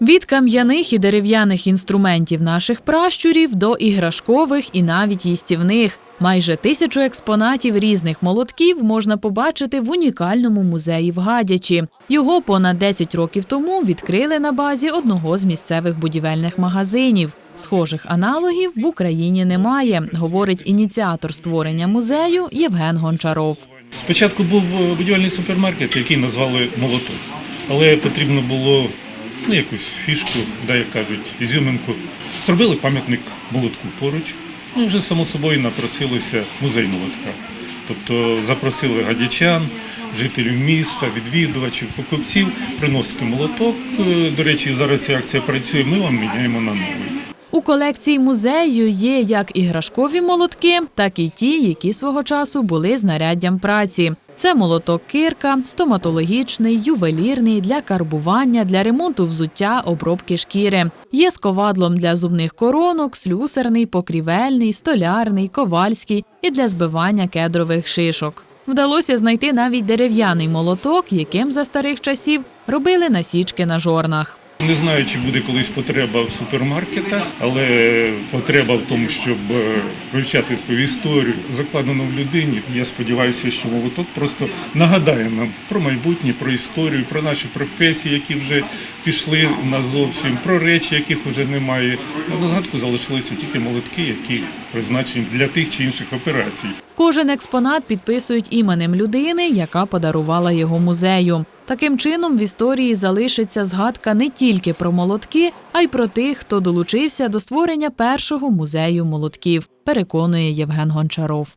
Від кам'яних і дерев'яних інструментів наших пращурів до іграшкових і навіть їстівних. Майже тисячу експонатів різних молотків можна побачити в унікальному музеї в Гадячі. Його понад 10 років тому відкрили на базі одного з місцевих будівельних магазинів. Схожих аналогів в Україні немає, говорить ініціатор створення музею Євген Гончаров. Спочатку був е, будівельний супермаркет, який назвали молоток. Але потрібно було ну, якусь фішку, да, як кажуть, ізюминку. Зробили пам'ятник молотку поруч. Ну і вже само собою напросилося музей молотка. Тобто запросили гадячан, жителів міста, відвідувачів, покупців приносити молоток. Е, До речі, зараз ця акція працює, ми вам міняємо на новий. У колекції музею є як іграшкові молотки, так і ті, які свого часу були знаряддям праці. Це молоток кирка, стоматологічний, ювелірний для карбування, для ремонту взуття, обробки шкіри. Є з ковадлом для зубних коронок, слюсарний, покрівельний, столярний, ковальський і для збивання кедрових шишок. Вдалося знайти навіть дерев'яний молоток, яким за старих часів робили насічки на жорнах. Не знаю, чи буде колись потреба в супермаркетах, але потреба в тому, щоб е, вивчати свою історію, закладену в людині. Я сподіваюся, що молоток просто нагадає нам про майбутнє, про історію, про наші професії, які вже пішли назовсім, про речі, яких вже немає. На згадку залишилися тільки молотки, які призначені для тих чи інших операцій. Кожен експонат підписують іменем людини, яка подарувала його музею. Таким чином, в історії залишиться згадка не тільки про молотки, а й про тих, хто долучився до створення першого музею молотків, переконує Євген Гончаров.